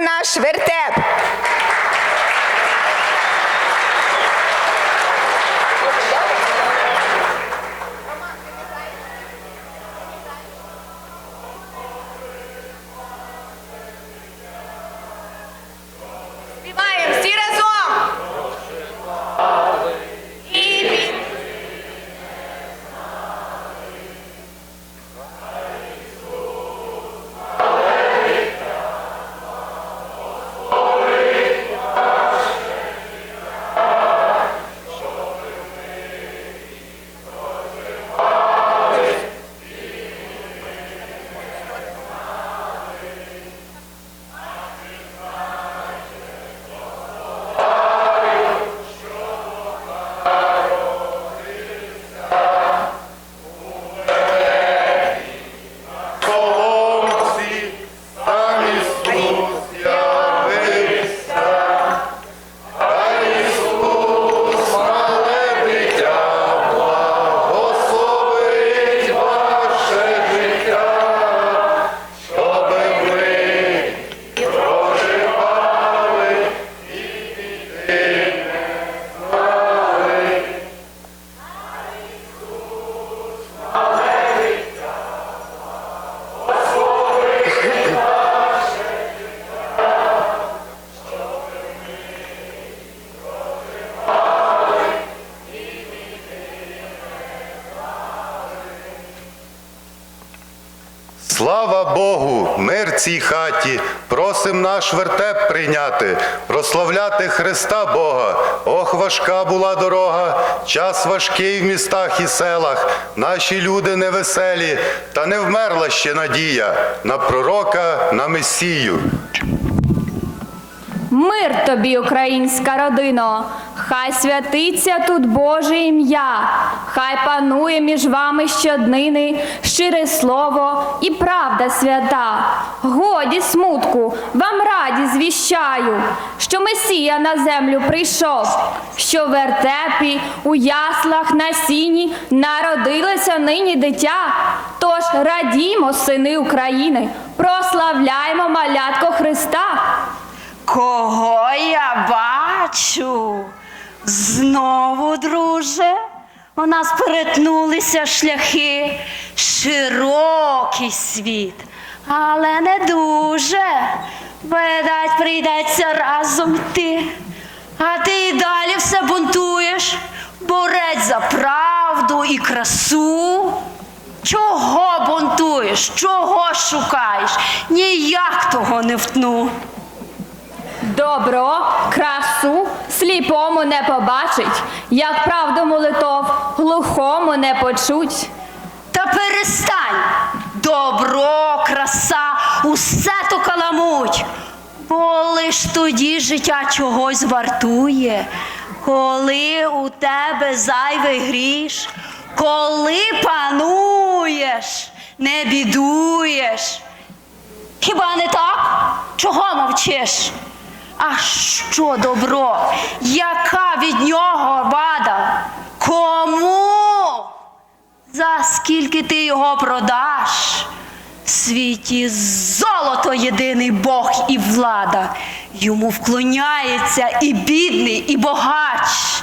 наш вертеп. Богу, мир цій хаті, просим наш вертеп прийняти, прославляти Христа Бога. Ох, важка була дорога, час важкий в містах і селах. Наші люди невеселі, та не вмерла ще надія на пророка, на Месію. Мир тобі, українська родино, хай святиться тут Боже ім'я, хай панує між вами щоднини щире слово і правда свята. Годі смутку, вам раді звіщаю, що Месія на землю прийшов, що вертепі у яслах на сіні народилося нині дитя. Тож радімо, сини України, прославляймо малятко Христа. Кого я бачу? Знову, друже, у нас перетнулися шляхи, широкий світ, але не дуже. Видать, прийдеться разом йти. А ти й далі все бунтуєш, борець за правду і красу. Чого бунтуєш? Чого шукаєш? Ніяк того не втну. Добро, красу сліпому не побачить, як правду молитов глухому не почуть. Та перестань! Добро, краса, усе то каламуть. Бо лиш тоді життя чогось вартує, коли у тебе зайвий гріш, коли пануєш, не бідуєш. Хіба не так? Чого мовчиш? А що добро? Яка від нього вада? Кому? За скільки ти його продаш? В світі золото єдиний Бог і влада. Йому вклоняється і бідний, і богач.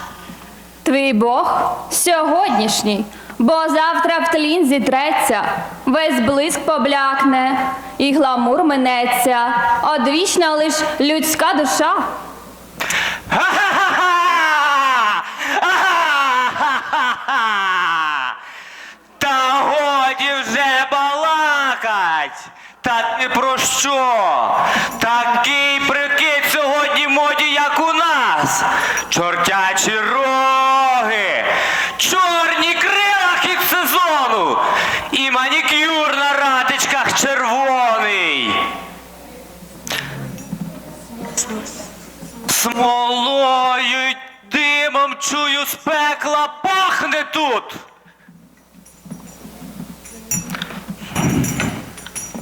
Твій Бог сьогоднішній, бо завтра в тлін зітреться, весь блиск поблякне, і гламур минеться, одвічна лиш людська душа. Та годі вже балакать! Та не про що? Такий прикид сьогодні моді, як у нас. Чортячі чую з пекла пахне тут.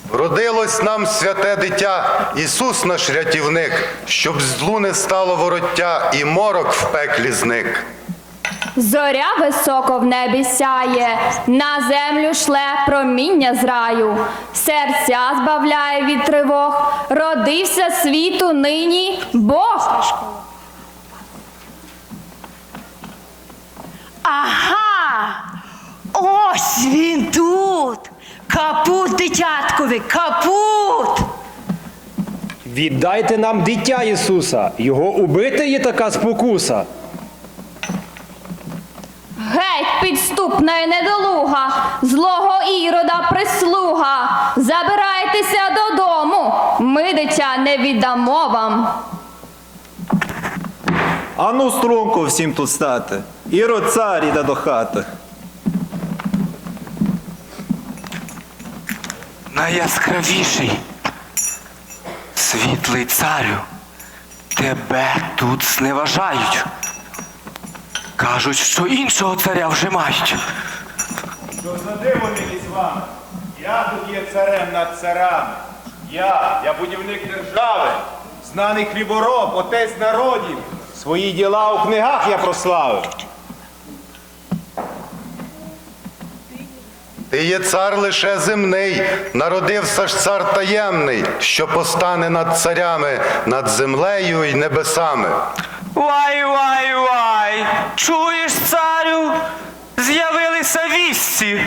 Вродилось нам святе дитя, Ісус наш рятівник, щоб з злу не стало вороття і морок в пеклі зник. Зоря високо в небі сяє, на землю шле проміння з раю, серця збавляє від тривог, родився світу нині Бог. Ось він тут! Капут, дитяткові, капут! Віддайте нам дитя Ісуса, його убити є така спокуса. Геть підступна й недолуга, злого ірода прислуга. Забирайтеся додому, ми дитя не віддамо вам. Ану струнку всім тут стати. Ірод цар іде до хати. Найяскравіший, світлий царю, тебе тут зневажають. Кажуть, що іншого царя вже мають. Що за диво мені з вами? Я тут є царем над царами. Я, я будівник держави, знаний хлібороб, отець народів. Свої діла у книгах я прославив. Ти є цар лише земний, народився ж цар таємний, що постане над царями, над землею й небесами. Вай, вай, вай! Чуєш, царю? З'явилися вісті,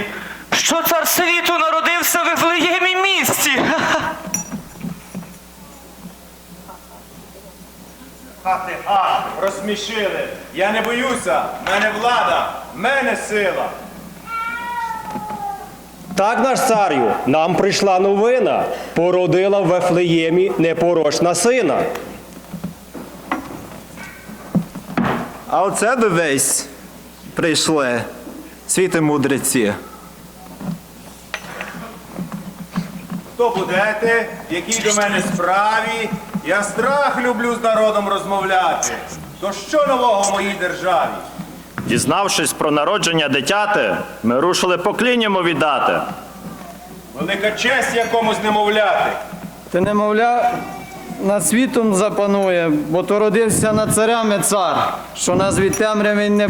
що цар світу народився в Вифлеємі місті. Хати, а, розсмішили. Я не боюся, в мене влада, в мене сила. Так, наш царю, нам прийшла новина. Породила в Вефлеємі непорочна сина. А оце дивись, прийшли. Світи мудреці. Хто будете, в якій до мене справі? Я страх люблю з народом розмовляти. То що нового в моїй державі? Дізнавшись про народження дитяти, ми рушили поклін йому віддати. Велика честь якомусь немовляти. Ти немовля над світом запанує, бо то родився над царями цар, що нас від темряви не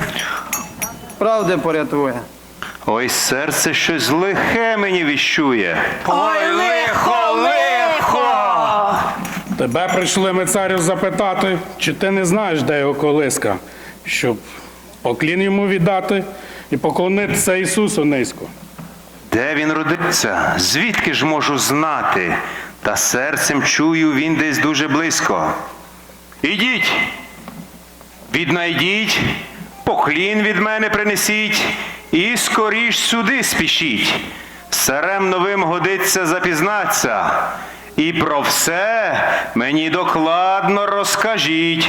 правди порятує. Ой, серце щось лихе мені віщує. Ой, лихо, лихо! Тебе прийшли ми царю запитати, чи ти не знаєш, де його колиска, щоб поклін йому віддати і поклонитися Ісусу низько. Де він родиться? Звідки ж можу знати? Та серцем чую, він десь дуже близько. Ідіть, віднайдіть, поклін від мене принесіть і скоріш сюди спішіть. Царем новим годиться запізнаться, і про все мені докладно розкажіть.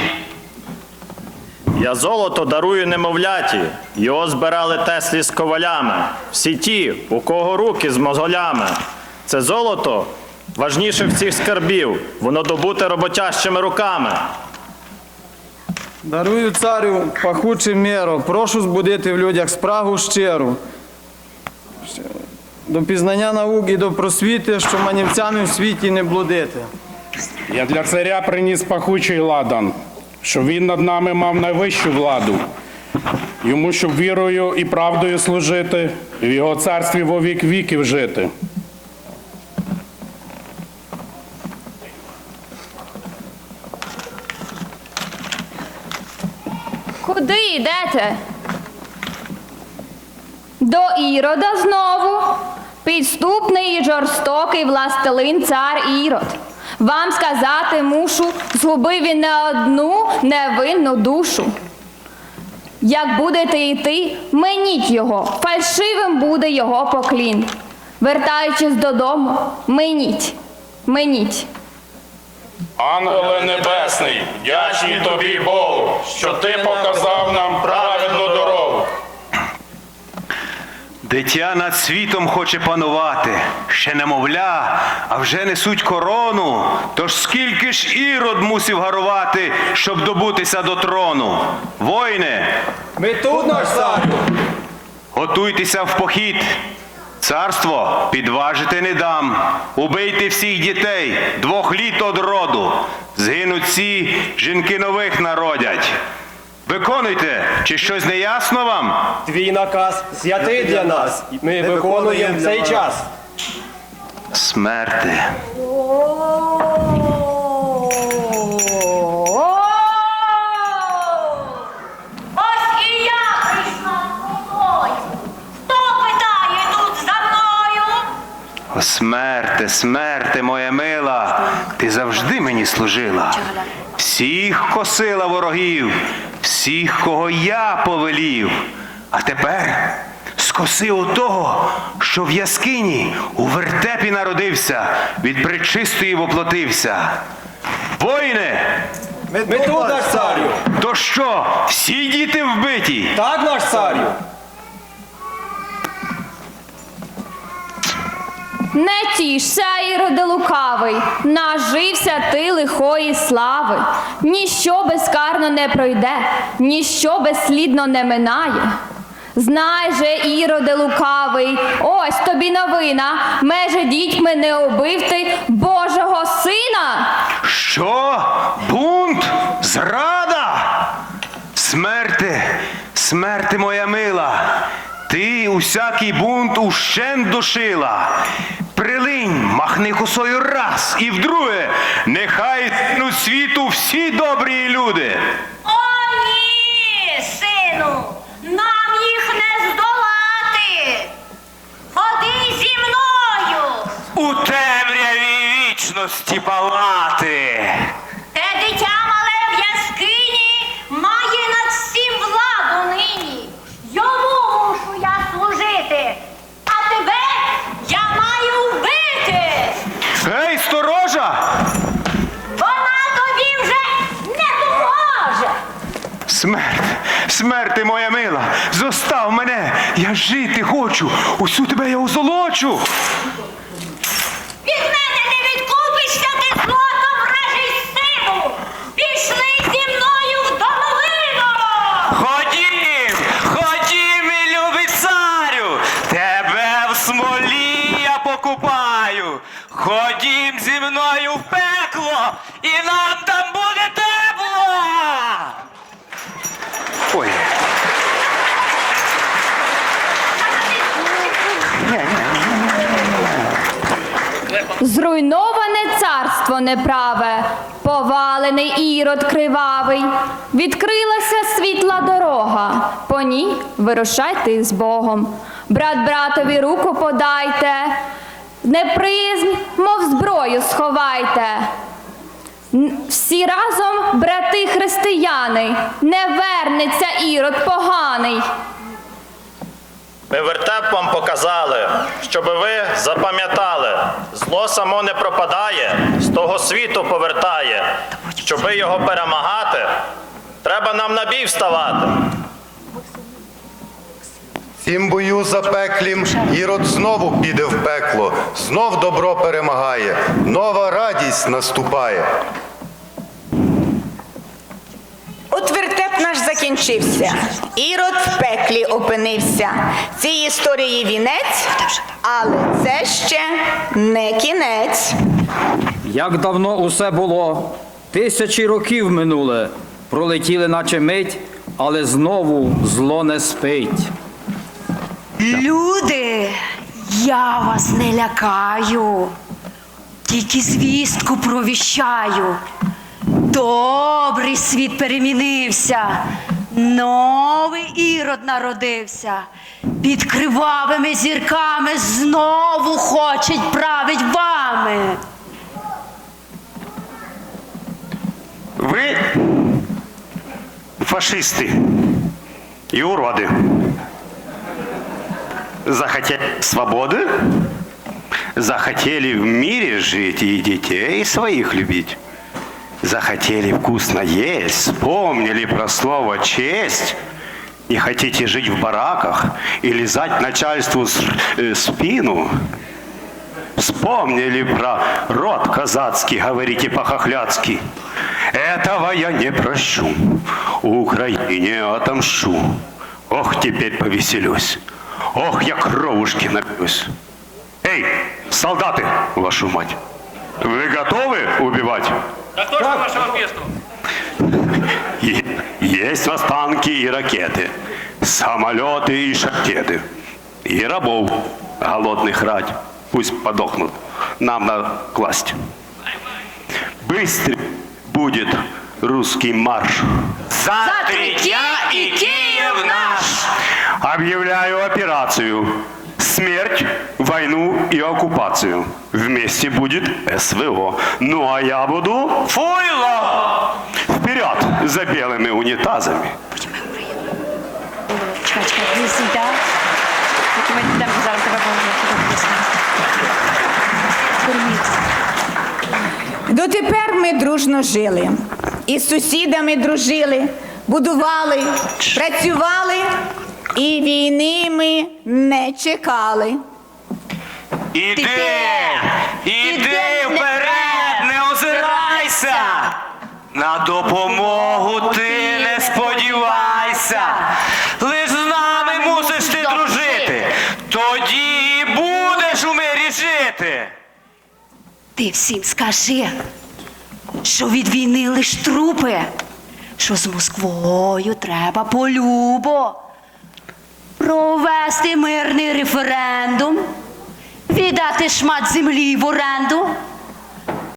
Я золото дарую немовляті, його збирали теслі з ковалями, всі ті, у кого руки з мозолями. Це золото важніше всіх скарбів, воно добуте роботящими руками. Дарую царю пахучу міру, прошу збудити в людях спрагу щиру. До пізнання наук і до просвіти, що манівцями в світі не блудити. Я для царя приніс пахучий ладан, щоб він над нами мав найвищу владу. Йому, щоб вірою і правдою служити, і в його царстві во вік віків жити. Куди йдете? До Ірода знову. Підступний і жорстокий властелин цар Ірод. Вам сказати мушу, згубив він не одну невинну душу. Як будете йти, меніть його, фальшивим буде його поклін. Вертаючись додому, меніть, меніть. Ангеле Небесний, вдячні тобі Богу, що ти показав нам праведну. Дитя над світом хоче панувати, ще немовля, а вже несуть корону. Тож скільки ж ірод мусив гарувати, щоб добутися до трону? Воїне, Ми тут, наш царю. готуйтеся в похід. Царство підважити не дам. Убийте всіх дітей, двох літ од роду. Згинуть ці, жінки нових народять. Виконуйте, чи щось не ясно вам? Твій наказ святий для нас. Ми виконуємо в цей час. Смерти. Ось і я прийшла тобою. Хто питає тут за мною? О, смерте, смерте, моя мила, ти завжди мені служила. Всіх косила ворогів, всіх, кого я повелів. А тепер скоси у того, що в яскині у вертепі народився, від причистої воплотився. Воїне, Ми тут, наш царю. то що, всі діти вбиті? Так, наш царю. Не тішся, Іроде лукавий, нажився ти лихої слави. Ніщо безкарно не пройде, ніщо безслідно не минає. Знай же, Іроде лукавий, ось тобі новина, меже дітьми не убив ти Божого сина. Що? Бунт? Зрада? Смерти, смерти моя мила, ти усякий бунт ущен душила. Прилинь, махни косою раз і вдруге, нехай ну світу всі добрі люди. О, ні, сину, нам їх не здолати. Ходи зі мною. У темряві вічності палати. Смерть, смерти моя мила, зостав мене, я жити хочу, усю тебе я озолочу. Від мене не відкупишся ти злотом вражий сину. Пішли зі мною в домовину. Ходім, ходім, мій любий царю, тебе в смолі я покупаю. Ходім зі мною в пекло, і нам там буде Ой. Зруйноване царство неправе, повалений ірод кривавий, відкрилася світла дорога, по ній вирушайте з Богом. Брат братові руку подайте, непризм, мов зброю сховайте. Всі разом, брати християни, не вернеться ірод поганий. Ми вертеп вам показали, щоб ви запам'ятали, зло само не пропадає, з того світу повертає. Щоби його перемагати, треба нам на бій вставати. Цім бою запеклім Ірод знову піде в пекло, знов добро перемагає, нова радість наступає. От вертеп наш закінчився. Ірод в пеклі опинився. Цій історії вінець, але це ще не кінець. Як давно усе було, тисячі років минуле, пролетіли, наче мить, але знову зло не спить. Люди, я вас не лякаю, тільки звістку провіщаю. Добрий світ перемінився, новий ірод народився. Під кривавими зірками знову хочуть править вами. Ви фашисти и уроды. Захотели свободы? Захотели в мире жить и детей своих любить? Захотели вкусно есть, вспомнили про слово «честь»? Не хотите жить в бараках и лизать начальству э, спину? Вспомнили про род казацкий, говорите по-хохляцки. Этого я не прощу, Украине отомщу. Ох, теперь повеселюсь. Ох, я кровушки напьюсь. Эй, солдаты, вашу мать, вы готовы убивать? Так точно, ваше вампірство. Е- Есть у вас танки и ракеты, самолеты и шахеды. И рабов голодных рать. Пусть подохнут. Нам на класть. Быстрый будет русский марш. За три дня и Киев наш! Объявляю операцию. Смерть, войну и оккупацию. Вместе будет СВО. Ну а я буду Фуйло! вперед за белыми унитазами. Дотепер ми дружно жили. І з сусідами дружили, будували, працювали, і війни ми не чекали. Іди! Іди вперед, не озирайся! На допомогу ти не сподівайся! Лиш з нами мусиш ти дружити! Тоді і будеш у мирі жити! Ти всім скажи, що від війни лиш трупи, що з Москвою треба полюбо провести мирний референдум, віддати шмат землі в оренду